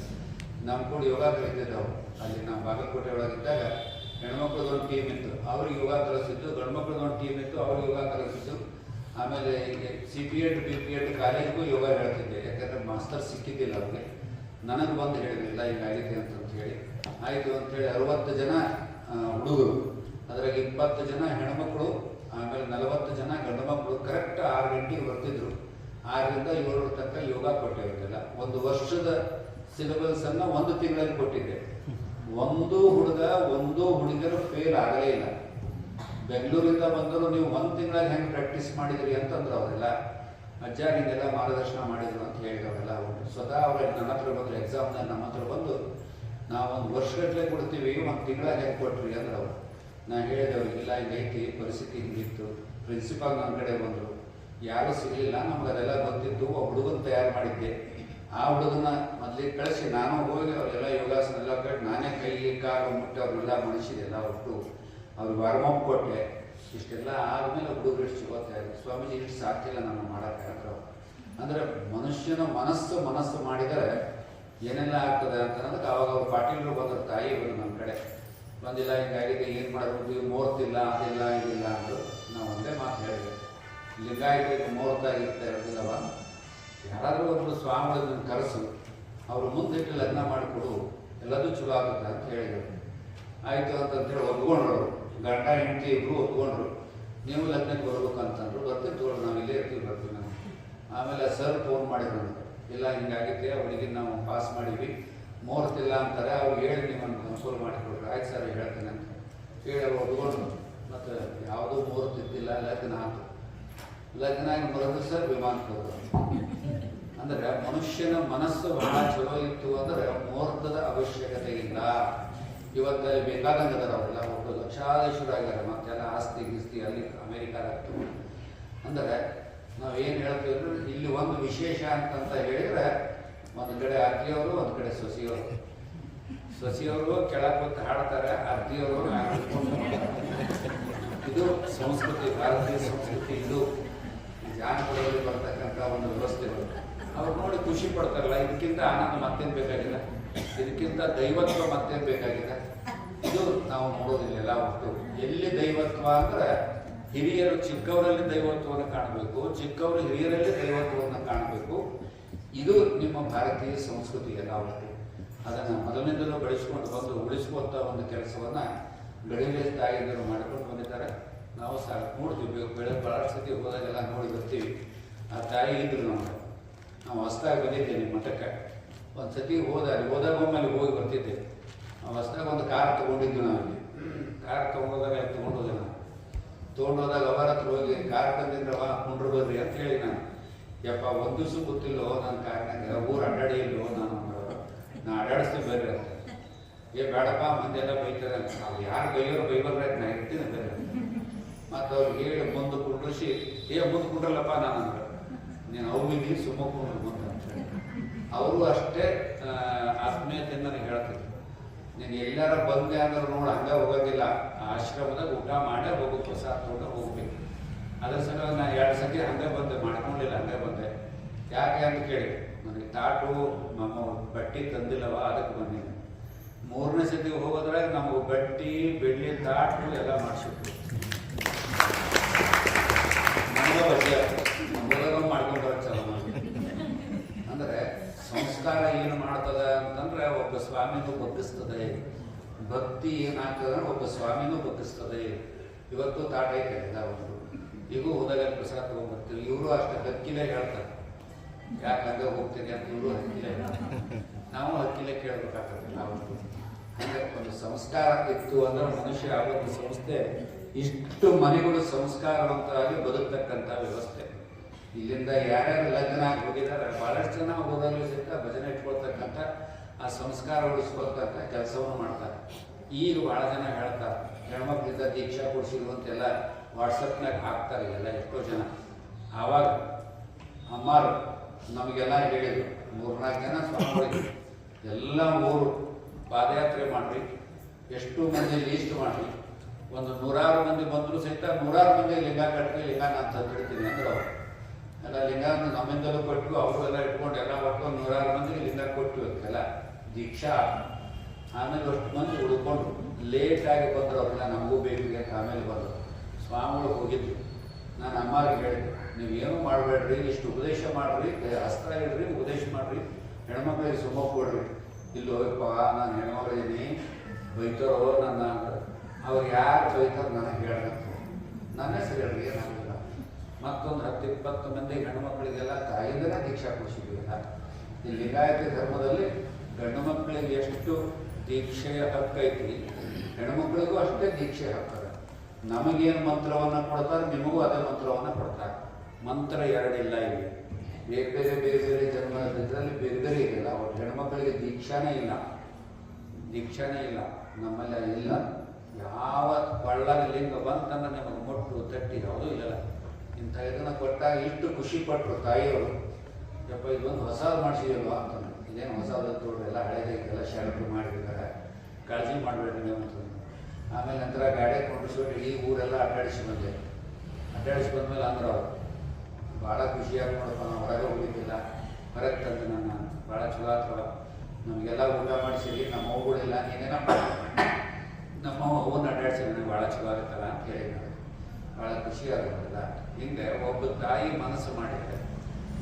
ನಮ್ಮ ಕೂಡ ಯೋಗ ಕಲಿತಿದ್ದೆ ಅವರು. ಅಲ್ಲಿ ನಾವು ಬಾಗಲಕೋಟೆ ಒಳಗಿದ್ದಾಗ ಹೆಣ್ಮಕ್ಳದ್ದು ಒಂದು ಟೀಮ್ ಇತ್ತು. ಅವ್ರಿಗೆ ಯೋಗ ಕಲಿಸಿದ್ದು ಗಂಡು ಒಂದು ಟೀಮ್ ಇತ್ತು. ಅವ್ರಿಗೆ ಯೋಗ ಕಲಿಸಿದ್ದು. ಆಮೇಲೆ C P Ed B P Ed ಕಾಲೇಜ್ಗೂ ಯೋಗ ಹೇಳ್ತಿದ್ದೆ. ಯಾಕಂದರೆ ಮಾಸ್ತರ್ ಸಿಕ್ಕಿದ್ದಿಲ್ಲ ಅವ್ರಿಗೆ. ನನಗೆ ಬಂದು ಹೇಳಿದ್ರಿಲ್ಲ ಹಿಂಗಾಗಿದೆ ಅಂತ ಹೇಳಿ. ಆಯಿತು ಅಂತೇಳಿ ಅರವತ್ತು ಜನ ಹುಡುಗರು. ಅದರಾಗ ಇಪ್ಪತ್ತು ಜನ ಹೆಣ್ಮಕ್ಳು, ಆಮೇಲೆ ನಲವತ್ತು ಜನ ಗಂಡು ಮಕ್ಕಳು ಕರೆಕ್ಟ್ ಆರು ಗಂಟೆಗೆ ಬರ್ತಿದ್ರು. ಆರರಿಂದ ಏಳರ ತನಕ ಯೋಗ ಕೊಟ್ಟಿರೋದಿಲ್ಲ ಒಂದು ವರ್ಷದ ಸಿಲೆಬಸ್ ಅನ್ನ ಒಂದು ತಿಂಗಳಲ್ಲಿ ಕೊಟ್ಟಿದ್ದೆ. ಒಂದು ಹುಡುಗ, ಒಂದು ಹುಡುಗರು ಫೇಲ್ ಆಗಲೇ ಇಲ್ಲ. ಬೆಂಗಳೂರಿಂದ ಬಂದರು ನೀವು ಒಂದು ತಿಂಗಳಲ್ಲಿ ಹೆಂಗೆ ಪ್ರಾಕ್ಟೀಸ್ ಮಾಡಿದ್ರಿ ಅಂತಂದ್ರೆ ಅವರೆಲ್ಲ. ಅಜ್ಜ ನಿಂಗೆಲ್ಲ ಮಾರ್ಗದರ್ಶನ ಮಾಡಿದ್ರು ಅಂತ ಹೇಳಿದವರೆಲ್ಲ. ಅವರು ಸ್ವತಃ ಅವರೇ ನನ್ನ ಹತ್ರ ಬಂದರು ಎಕ್ಸಾಮ್ನ ನಮ್ಮ ಹತ್ರ ಬಂದು ನಾವು ಒಂದು ವರ್ಷಗಟ್ಟಲೆ ಕೊಡ್ತೀವಿ, ಒಂದು ತಿಂಗಳ ಹೆಂಗೆ ಕೊಟ್ರಿ ಅಂದ್ರೆ ಅವರು. ನಾನು ಹೇಳಿದೆ ಅವ್ರಿಗೆ, ಇಲ್ಲ ಹಿಂಗೈತಿ ಪರಿಸ್ಥಿತಿ ಹಿಂಗಿತ್ತು ಪ್ರಿನ್ಸಿಪಾಲ್ ನಮ್ಮ ಕಡೆ ಬಂದರು. ಯಾರೂ ಸಿಗಲಿಲ್ಲ, ನಮ್ಗೆ ಅದೆಲ್ಲ ಗೊತ್ತಿತ್ತು ಆ ಹುಡುಗನ ತಯಾರು ಮಾಡಿದ್ದೆ. ಆ ಹುಡುಗನ ಮೊದಲಿಗೆ ಕಳಿಸಿ, ನಾನು ಹೋಗಿ ಅವರೆಲ್ಲ ಯೋಗಾಸನ ಎಲ್ಲ ಕಟ್ಟಿ ನಾನೇ ಕೈಲಿ ಕಾಲು ಮುಟ್ಟಿ ಅವ್ರನ್ನೆಲ್ಲ ಮಣಿಸಿದೆಲ್ಲ ಒಟ್ಟು. ಅವ್ರಿಗೆ ವಾರ್ಮಪ್ ಕೊಟ್ಟೆ. ಇಷ್ಟೆಲ್ಲ ಆದಮೇಲೆ ಹುಡುಗರು ಸಿಗೋತಾ ಇದ್ರು ಸ್ವಾಮೀಜಿ, ಇಷ್ಟು ಸಾಧ್ಯ ಇಲ್ಲ ನಾನು ಮಾಡೋಕ್ಕೆ ಅಂದರೆ ಅಂದ್ರೆ ಮನುಷ್ಯನ ಮನಸ್ಸು ಮನಸ್ಸು ಮಾಡಿದರೆ ಏನೆಲ್ಲ ಆಗ್ತದೆ ಅಂತ ಅನ್ನೋದಕ್ಕೆ ಅವಾಗ ಅವ್ರು ಪಾಟೀಲರು ಬಂದರು, ತಾಯಿ ನಮ್ಮ ಕಡೆ. ಬಂದಿಲ್ಲ ಹಿಂಗಾಗಿದೆ ಏನು ಮಾಡಬೇಕು ಇದು ಮೂರ್ತಿಲ್ಲ ಅದಿಲ್ಲ ಇದಿಲ್ಲ ಅಂತ ನಾವು ಒಂದೇ ಮಾತು ಹೇಳಿದೆ ಲಿಂಗಾಯತರಿಗೆ ಮುಹೂರ್ತ ಇರ್ತಾ ಇರೋದಿಲ್ಲವ ಯಾರಾದರೂ ಒಬ್ಬರು ಸ್ವಾಮಿಗಳನ್ನ ಕರೆಸು, ಅವರು ಮುಂದಿಟ್ಟು ಲಗ್ನ ಮಾಡಿಕೊಡು, ಎಲ್ಲದೂ ಚಲೋ ಆಗುತ್ತೆ ಅಂತ ಹೇಳಿದರು. ಆಯಿತು ಅಂತಂತೇಳಿ ಒಪ್ಕೊಂಡ್ರು. ಗಂಡ, ಹೆಂಡತಿ ಇಬ್ಬರು ಒಪ್ಕೊಂಡ್ರು. ನೀವು ಲಗ್ನಕ್ಕೆ ಬರ್ಬೇಕು ಅಂತಂದ್ರು ಬರ್ತೀವಿ ತೋಳು ನಾವು ಇಲ್ಲೇ ಇರ್ತೀವಿ, ಬರ್ತೀವಿ ನಾವು. ಆಮೇಲೆ ಸರ್ ಫೋನ್ ಮಾಡಿದ್ರು. ಇಲ್ಲ ಹಿಂಗಾಗೈತೆ ಅವಳಿಗೆ ನಾವು ಪಾಸ್ ಮಾಡೀವಿ ಮುಹೂರ್ತ ಇಲ್ಲ ಅಂತಾರೆ, ಅವ್ರು ಹೇಳಿ ನಿಮ್ಮನ್ನು ಕನ್ಸೋಲ್ ಮಾಡಿಕೊಡ್ರಿ. ಆಯ್ತು ಸರ್ ಹೇಳ್ತೇನೆ ಅಂತ. ಹೇಳಿ ಒಂದು ಮತ್ತು ಯಾವುದೂ ಮುಹೂರ್ತ ಇದ್ದಿಲ್ಲ, ಲಗ್ನ ಆಯ್ತು ಲಗ್ನ ಆಗಿ ಬರೋದು ಸರ್ ವಿಮಾನ ಅಂದರೆ ಅಂದ್ರೆ ಮನುಷ್ಯನ ಮನಸ್ಸು ಬಹಳ ಚಲೋ ಇತ್ತು ಅಂದರೆ ಮುಹೂರ್ತದ ಅವಶ್ಯಕತೆ ಇಲ್ಲ ಇವತ್ತು ಬೇಕಾದಂಗೆ ಅದರ ಅವರೆಲ್ಲ ಒಬ್ಬರು ಲಕ್ಷಾಧೀಶರಾಗ್ಯಾರ ಮತ್ತೆಲ್ಲ ಆಸ್ತಿ ಗಿಸ್ತಿ ಅಲ್ಲಿ ಅಮೇರಿಕಾದಾಗ್ತು ಅಂದ್ರೆ ನಾವು ಏನು ಹೇಳ್ತೀವಿ ಇಲ್ಲಿ ಒಂದು ವಿಶೇಷ ಅಂತಂತ ಹೇಳಿದ್ರೆ, ಒಂದು ಕಡೆ ಅರ್ಜಿಯವರು ಒಂದು ಕಡೆ ಸೊಸಿಯವರು. ಸೊಸಿಯವರು ಕೂತು ಹಾಡ್ತಾರೆ, ಅರ್ಜಿಯವರು ಇದು ಸಂಸ್ಕೃತಿ, ಭಾರತೀಯ ಸಂಸ್ಕೃತಿ ಇದು. ಜಾನಪದದಲ್ಲಿ ಬರ್ತಕ್ಕಂಥ ಒಂದು ವ್ಯವಸ್ಥೆಗಳು ಅವ್ರು ನೋಡಿ ಖುಷಿ ಪಡ್ತಾರಲ್ಲ, ಇದಕ್ಕಿಂತ ಆನಂದ ಮತ್ತೇನು ಬೇಕಾಗಿಲ್ಲ ಇದಕ್ಕಿಂತ ದೈವತ್ವ ಮತ್ತೇನು ಬೇಕಾಗಿಲ್ಲ ಇದು ನಾವು ನೋಡೋದಿಲ್ಲ, ಎಲ್ಲ ಒಟ್ಟು. ಎಲ್ಲಿ ದೈವತ್ವ ಅಂದ್ರೆ ಹಿರಿಯರು ಚಿಕ್ಕವರಲ್ಲಿ ದೈವತ್ವವನ್ನು ಕಾಣಬೇಕು, ಚಿಕ್ಕವರು ಹಿರಿಯರಲ್ಲಿ ದೈವತ್ವವನ್ನು ಕಾಣಬೇಕು. ಇದು ನಿಮ್ಮ ಭಾರತೀಯ ಸಂಸ್ಕೃತಿ ಒಟ್ಟು ಅದನ್ನು ಮೊದಲಿಂದಲೂ ಬೆಳೆಸ್ಕೊಂಡು ಬಂದು ಉಳಿಸುವಂಥ ಒಂದು ಕೆಲಸವನ್ನ ಗಡಿಗೆ ತಾಯಿಯಂದರು ಮಾಡಿಕೊಂಡು ಬಂದಿದ್ದಾರೆ. ನಾವು ಸಹ ನೋಡ್ತೀವಿ ಬೆಳೆ ಭಾಳ ಸತಿ ಹೋದಾಗೆಲ್ಲ ನೋಡಿ ಬರ್ತೀವಿ. ಆ ತಾಯಿ ಇದ್ರು ನಾವು ನಾವು ಹೊಸ್ದಾಗಿ ಬಂದಿದ್ದೆ ನಿಮ್ಮ ಮಠಕ್ಕೆ. ಒಂದು ಸತಿ ಹೋದ ಅಲ್ಲಿ ಹೋದಾಗ ಒಮ್ಮೆ ಹೋಗಿ ಬರ್ತಿದ್ದೆ. ನಾವು ಹೊಸ್ದಾಗಿ ಒಂದು ಕಾರ್ ತೊಗೊಂಡಿದ್ದು ನಾವಿಲ್ಲಿ. ಕಾರ್ ತೊಗೊಂಡೋದಾಗ ತೊಗೊಂಡೋದೆ ನಾವು? ತೊಗೊಂಡೋದಾಗ ಅವರ ಹತ್ರ ಹೋಗಿ ಕಾರ್ ವಾ ಕುಂಡ್ರು ಬರ್ರಿ ಅಂತ ಹೇಳಿ ನಾನು. ಯಪ್ಪ, ಒಂದು ದಿವಸ ಗೊತ್ತಿಲ್ಲೋ ನನ್ನ ಕಾರಣ ಊರು ಅಡ್ಡಾಡಿ ಇಲ್ಲೋ ನಾನು. ನಾ ಅಡ್ಡಾಡಿಸ್ತೀನಿ ಬರ್ರಿ ಅಂತ ಏ, ಬೇಡಪ್ಪ ಮಂದಿ ಎಲ್ಲ ಬೈತಾರೆ ಅವ್ರು ಯಾರು ಬೈಯೋರು ಬೈಬಲ್ರೆ ನಾ ಇರ್ತೀನಿ ಬೇರೆ. ಮತ್ತು ಅವ್ರು ಹೇಳಿ ಮುಂದೆ ಕುಂಡ್ರಿಸಿ, ಏ, ಮುಂದೆ ಕುಂಡ್ರಲ್ಲಪ್ಪ ನಾನು ಅಂದ್ರೆ ನೀನು ಅವ್ರಿಗೆ ಸುಮ್ಮ ಕುಂಡ್ರು ಮುಂದೆ ಅಂತ ಅವರು ಅಷ್ಟೇ ಆತ್ಮೀಯತೆಯಿಂದ ನನಗೆ ಹೇಳ್ತಿದ್ರು. ನೀನು ಎಲ್ಲಾರ ಬಂದೆ ಅಂದ್ರೆ ನೋಡಿ ಹಂಗೆ ಹೋಗೋದಿಲ್ಲ ಆಶ್ರಮದಾಗ ಊಟ ಮಾಡೇ ಹೋಗು, ಪ್ರಸಾದ ತಗೊಂಡು ಹೋಗ್ಬೇಕು. ಅದ್ರ ಸಲುವಾಗಿ ನಾನು ಎರಡು ಸತಿ ಹಂಗೆ ಬಂದೆ, ಮಾಡ್ಕೊಂಡಿಲ್ಲ, ಹಂಗೆ ಬಂದೆ. ಯಾಕೆ ಅಂತ ಕೇಳಿ, ನನಗೆ ತಾಟು ನಮ್ಮ ಬಟ್ಟೆ ತಂದಿಲ್ಲವ, ಅದಕ್ಕೆ ಬಂದಿನಿ ಮೂರನೇ ಸತಿ ಹೋಗೋದ್ರಾಗ ನಮಗೆ ಬಟ್ಟಿ, ಬೆಳ್ಳಿ, ತಾಟು ಎಲ್ಲ ಮಾಡಿಸಿದ್ರು. ನನಗೆ ಬಟ್ಟೆ ಮೊದಲ ಮಾಡ್ಕೊಂಡು ಚಾಲು ಅಂದ್ರೆ ಸಂಸ್ಕಾರ ಏನು ಮಾಡ್ತದ ಒಬ್ಬ ಸ್ವಾಮಿನೂ ಬಗ್ಗಿಸ್ತದೆ. ಭಕ್ತಿ ಏನಾಗ್ತದೆ ಒಬ್ಬ ಸ್ವಾಮಿನೂ ಬಗ್ಗಿಸ್ತದೆ. ಇವತ್ತು ತಾಟ ಅವರು ಒಂದು. ಈಗೂ ಹೋದಾಗ ಪ್ರಸಾದ ತಗೊಂಡ್ಬರ್ತೀವಿ. ಇವರು ಅಷ್ಟೇ ಹಕ್ಕಿಲೇ ಹೇಳ್ತಾರೆ. ಯಾಕೆ ಹಂಗೆ ಹೋಗ್ತೀನಿ ಅಂತ ಇವರು ಹಕ್ಕಿಲೇ ನಾವು ಹಕ್ಕಿಲೇ ಕೇಳ್ಬೇಕಾಗ್ತದೆ ನಾವು ಹಂಗೆ ಒಂದು ಸಂಸ್ಕಾರ ಇತ್ತು ಅಂದ್ರೆ ಮನುಷ್ಯ ಆಗೋದು ಸಂಸ್ಥೆ, ಇಷ್ಟು ಮನೆಗಳು ಸಂಸ್ಕಾರವಂತರಾಗಿ ಬದುಕ್ತಕ್ಕಂಥ ವ್ಯವಸ್ಥೆ. ಇಲ್ಲಿಂದ ಯಾರ್ಯಾರು ಲಗ್ನ ಹೋಗಿದ್ದಾರೆ, ಬಹಳಷ್ಟು ಜನ ಸಹಿತ ಭಜನೆ ಇಟ್ಕೊಳ್ತಕ್ಕಂಥ ಆ ಸಂಸ್ಕಾರ ಉಳಿಸ್ಕೊಳ್ತಕ್ಕ ಕೆಲಸವನ್ನು ಮಾಡ್ತಾರೆ ಈಗ ಭಾಳ ಜನ ಹೇಳ್ತಾರೆ ಹೆಣ್ಮಕ್ಳಿಂದ ದೀಕ್ಷಾ ಕೊಡಿಸಿರುವಂತೆಲ್ಲ ವಾಟ್ಸಪ್ನಾಗ ಹಾಕ್ತಾರೆ ಎಲ್ಲ ಎಷ್ಟೋ ಜನ. ಆವಾಗ ಅಮ್ಮಾರು ನಮಗೆಲ್ಲ ಹೇಳಿದ್ರು, ಮೂರ್ನಾಲ್ಕು ಜನ ಸ್ವಾಮಿ ಎಲ್ಲ ಮೂರು ಪಾದಯಾತ್ರೆ ಮಾಡಿರಿ, ಎಷ್ಟು ಮಂದಿ ಲೀಸ್ಟ್ ಮಾಡಿರಿ. ಒಂದು ನೂರಾರು ಮಂದಿ ಬಂದರೂ ಸಹಿತ ನೂರಾರು ಮಂದಿ ಲಿಂಗ ಕಟ್ಟಿ ಲಿಂಗ ನಾನು ತಂದಿಡ್ತೀನಿ ಅಂದ್ರೆ ಅವರು. ಎಲ್ಲ ಲಿಂಗ ನಮ್ಮಿಂದಲೂ ಕೊಟ್ಟು ಅವರು ಎಲ್ಲ ಇಟ್ಕೊಂಡು ಎಲ್ಲ ಒಟ್ಟು ನೂರಾರು ಮಂದಿ ಲಿಂಗ ಕೊಟ್ಟು ಎಲ್ಲ. ದೀಕ್ಷಾ. ಆಮೇಲೆ ಅಷ್ಟು ಮಂದಿ ಉಳ್ಕೊಂಡು ಲೇಟಾಗಿ ಬಂದರು ಅವ್ರನ್ನ ನಮಗೂ ಬೇಕು ಅಂತ ಆಮೇಲೆ ಬಂದರು. ಸ್ವಾಮಿಗಳು ಹೋಗಿದ್ರು. ನಾನು ಅಮ್ಮಾರಿಗೆ ಹೇಳಿದೆ ನೀವು ಏನು ಮಾಡಬೇಡ್ರಿ, ಇಷ್ಟು ಉಪದೇಶ ಮಾಡ್ರಿ ಅಸ್ತ್ರ ಇಡ್ರಿ ಉಪದೇಶ ಮಾಡ್ರಿ. ಹೆಣ್ಮಕ್ಳಿಗೆ ಸುಮ್ಮ ಕೊಡ್ರಿ. ಇಲ್ಲಿ ಹೋಗಪ್ಪ ನಾನು ಹೆಣ್ಮಗಳಿದ್ದೀನಿ. ಬೈತಾರೋ, ನನ್ನ ಅವ್ರು ಯಾರು ಬೈತಾರೋ ನನಗೆ ಹೇಳ್ಬೇಕು ನನ್ನ ಹೆಸರು ಹೇಳ್ರಿ ಏನಾಗಲಿಲ್ಲ ಮತ್ತೊಂದು ಹತ್ತು, ಇಪ್ಪತ್ತು ಮಂದಿ ಹೆಣ್ಮಕ್ಳಿಗೆಲ್ಲ ತಾಯಿಯಿಂದಲೇ ದೀಕ್ಷಾ ಕೊಡಿಸಿದ್ವಿಲ್ಲ ಈ ಲಿಂಗಾಯತ ಧರ್ಮದಲ್ಲಿ ಗಂಡು ಮಕ್ಕಳಿಗೆ ಎಷ್ಟು ದೀಕ್ಷೆಯ ಹಕ್ಕೈತಿ? ಹೆಣ್ಮಕ್ಳಿಗೂ ಅಷ್ಟೇ ದೀಕ್ಷೆ ಹಾಕ್ತಾರೆ ನಮಗೇನು ಮಂತ್ರವನ್ನು ಕೊಡ್ತಾರೆ, ನಿಮಗೂ ಅದೇ ಮಂತ್ರವನ್ನು ಕೊಡ್ತಾರೆ. ಮಂತ್ರ ಎರಡಿಲ್ಲ ಇಲ್ಲಿ. ಬೇರೆ ಬೇರೆ ಬೇರೆ ಬೇರೆ ಜನ್ಮ ಇದರಲ್ಲಿ ಬೇರೆ ಬೇರೆ ಇರಲಿಲ್ಲ ಅವ್ರು ಹೆಣ್ಮಕ್ಳಿಗೆ ದೀಕ್ಷಾನೇ ಇಲ್ಲ. ದೀಕ್ಷಾನೇ ಇಲ್ಲ. ನಮ್ಮಲ್ಲಿ ಇಲ್ಲ. ಯಾವ ಬಳ್ಳಾರಿ ಲಿಂಗ ನಿಮಗೆ ಮೊಟ್ಟು ತಟ್ಟಿ ಯಾವುದೂ ಇಲ್ಲ. ಇಂಥ ಇದನ್ನು ಕೊಟ್ಟಾಗ ಇಷ್ಟು ಖುಷಿ ಪಟ್ಟರು ತಾಯಿಯವರು. ಯಪ್ಪ, ಇದೊಂದು ಹೊಸದು ಮಾಡಿಸಿದಲ್ವಾ ಅಂತ. ಇದೇನು ಹೊಸ ತೋಡ್ರಿ ಎಲ್ಲ ಹಳೇದೈತೆಲ್ಲ ಶಾಲೆಗಳು ಮಾಡಿರ್ತಾರೆ. ಕಾಳಜಿ ಮಾಡಬೇಡ್ರಿ ನೀವು ಅಂತ ಆಮೇಲೆ ನಂತರ ಗಾಡಿ ಕೊಂಡಿಸ್ಬಿಟ್ಟು ಇಡೀ ಊರೆಲ್ಲ ಅಡ್ಡಾಡಿಸಿ ಬಂದೆ. ಅಡ್ಡಾಡಿಸಿ ಬಂದಮೇಲೆ ಅಂದ್ರೆ ಅವರು. ಭಾಳ ಖುಷಿಯಾಗಿ ನೋಡಪ್ಪ, ನಾವು ಹೊರಗೆ ಹೋಗಿದ್ದಿಲ್ಲ ಹೊರಗೆ ತಂದು ನನ್ನ, ಭಾಳ ಚಲೋ ಅಥವಾ ನಮಗೆಲ್ಲ ಊಟ ಮಾಡಿಸಿರಿ, ನಮ್ಮ ಅವ್ಗಳಿಲ್ಲ ನೀನೇನ ನಮ್ಮ ಅವ್ವನ್ನ ಅಡ್ಡಾಡಿಸಿ ನನಗೆ ಭಾಳ ಚಲೋ ಆಗುತ್ತಲ್ಲ ಅಂತ ಹೇಳಿ ನಾನು. ಭಾಳ ಖುಷಿ ಹಿಂದೆ ಒಬ್ಬ ತಾಯಿ ಮನಸ್ಸು ಮಾಡಿದ್ರೆ,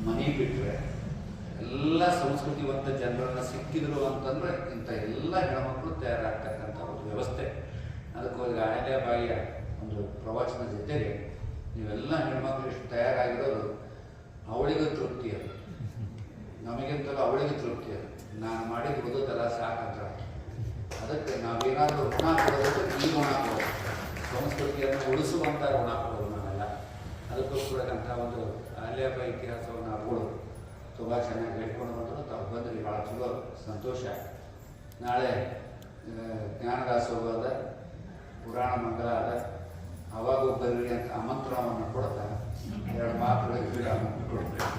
ಮನೆ ಬಿಟ್ಟರೆ ಎಲ್ಲ ಸಂಸ್ಕೃತಿವಂತ ಜನರನ್ನ ಸಿಕ್ಕಿದ್ರು ಅಂತಂದ್ರೆ ಇಂಥ ಎಲ್ಲ ಹೆಣ್ಮಕ್ಳು ತಯಾರಾಗ್ತಕ್ಕಂಥ ಒಂದು ವ್ಯವಸ್ಥೆ. ಅದಕ್ಕೋಗಿ ಅಹಲ್ಯ ಬಾಯಿಯ ಒಂದು ಪ್ರವಚನ ಜೊತೆಗೆ ನೀವೆಲ್ಲ ಹೆಣ್ಮಕ್ಳು ಇಷ್ಟು ತಯಾರಾಗಿರೋದು ಅವಳಿಗೂ ತೃಪ್ತಿ ಅದು. ನಮಗಿಂತಲೂ ಅವಳಿಗೆ ತೃಪ್ತಿ ಅದು. ನಾನು ಮಾಡಿದ ಓದೋದೆಲ್ಲ ಸಾಕಂತ. ಅದಕ್ಕೆ ನಾವೇನಾದರೂ ಋಣ ಕೊಡೋದು ಈ ಋಣ ಕೊಡೋದು. ಸಂಸ್ಕೃತಿಯನ್ನು ಉಳಿಸುವಂಥ ಋಣ ಕೊಡೋದು ನಾವೆಲ್ಲ. ಅದಕ್ಕೋಸ್ಕರಕ್ಕಂಥ ಒಂದು ಅಹಲ್ಯಾಬ ಇತಿಹಾಸವನ್ನು ಅವುಗಳು ತುಂಬ ಚೆನ್ನಾಗಿ ಹೇಳ್ಕೊಂಡು ಬಂದರು. ತಾವು ಬಂದ್ರಿ ಭಾಳ ಚಲೋ ಸಂತೋಷ ನಾಳೆ ಜ್ಞಾನದಾಸೋಹ ಪುರಾಣ ಮಂಗಲ ಅದ ಅವಾಗ ಬರ್ರಿ ಅಂತ ಆಮಂತ್ರಣವನ್ನು ಕೊಡ್ತಾ ಎರಡು ಮಾತುಗಳಿಗೆ ಆಮಂತ್ರ ಕೊಡ್ತಾರೆ